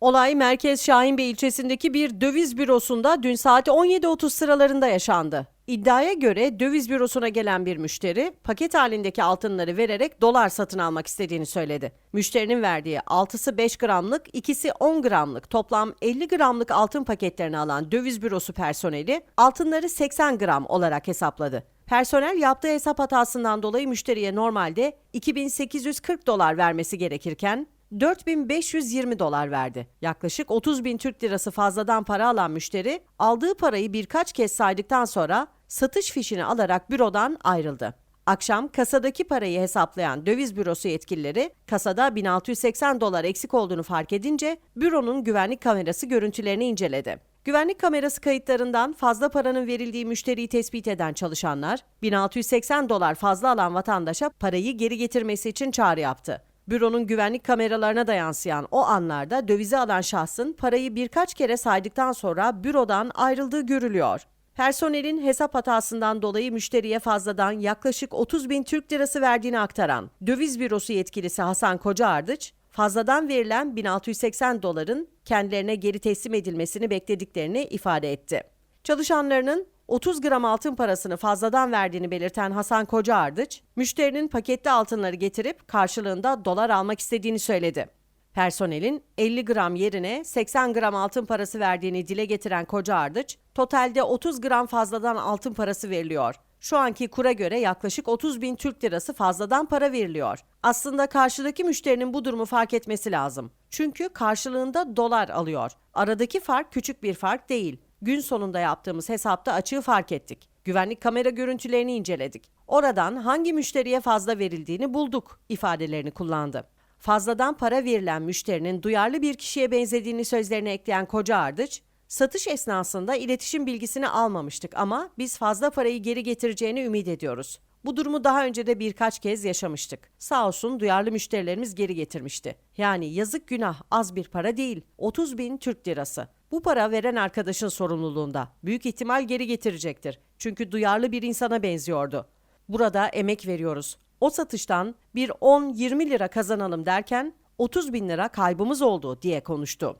Olay Merkez Şahinbey ilçesindeki bir döviz bürosunda dün saat 17.30 sıralarında yaşandı. İddiaya göre döviz bürosuna gelen bir müşteri paket halindeki altınları vererek dolar satın almak istediğini söyledi. Müşterinin verdiği 6'sı 5 gramlık, ikisi 10 gramlık toplam 50 gramlık altın paketlerini alan döviz bürosu personeli altınları 80 gram olarak hesapladı. Personel yaptığı hesap hatasından dolayı müşteriye normalde 2840 dolar vermesi gerekirken 4520 dolar verdi. Yaklaşık 30 bin Türk lirası fazladan para alan müşteri aldığı parayı birkaç kez saydıktan sonra satış fişini alarak bürodan ayrıldı. Akşam kasadaki parayı hesaplayan döviz bürosu yetkilileri kasada 1680 dolar eksik olduğunu fark edince büronun güvenlik kamerası görüntülerini inceledi. Güvenlik kamerası kayıtlarından fazla paranın verildiği müşteriyi tespit eden çalışanlar 1680 dolar fazla alan vatandaşa parayı geri getirmesi için çağrı yaptı. Büronun güvenlik kameralarına da yansıyan o anlarda dövizi alan şahsın parayı birkaç kere saydıktan sonra bürodan ayrıldığı görülüyor. Personelin hesap hatasından dolayı müşteriye fazladan yaklaşık 30 bin Türk lirası verdiğini aktaran döviz bürosu yetkilisi Hasan Kocaardıç, fazladan verilen 1680 doların kendilerine geri teslim edilmesini beklediklerini ifade etti. Çalışanlarının 30 gram altın parasını fazladan verdiğini belirten Hasan Kocaardıç, müşterinin paketli altınları getirip karşılığında dolar almak istediğini söyledi. Personelin 50 gram yerine 80 gram altın parası verdiğini dile getiren Kocaardıç, totalde 30 gram fazladan altın parası veriliyor. Şu anki kura göre yaklaşık 30 bin Türk lirası fazladan para veriliyor. Aslında karşıdaki müşterinin bu durumu fark etmesi lazım. Çünkü karşılığında dolar alıyor. Aradaki fark küçük bir fark değil. Gün sonunda yaptığımız hesapta açığı fark ettik. Güvenlik kamera görüntülerini inceledik. Oradan hangi müşteriye fazla verildiğini bulduk ifadelerini kullandı. Fazladan para verilen müşterinin duyarlı bir kişiye benzediğini sözlerine ekleyen Koca Ardıç, satış esnasında iletişim bilgisini almamıştık ama biz fazla parayı geri getireceğini ümit ediyoruz. Bu durumu daha önce de birkaç kez yaşamıştık. Sağ olsun duyarlı müşterilerimiz geri getirmişti. Yani yazık günah az bir para değil. 30 bin Türk lirası. Bu para veren arkadaşın sorumluluğunda. Büyük ihtimal geri getirecektir. Çünkü duyarlı bir insana benziyordu. Burada emek veriyoruz. O satıştan bir 10-20 lira kazanalım derken 30 bin lira kaybımız oldu diye konuştu.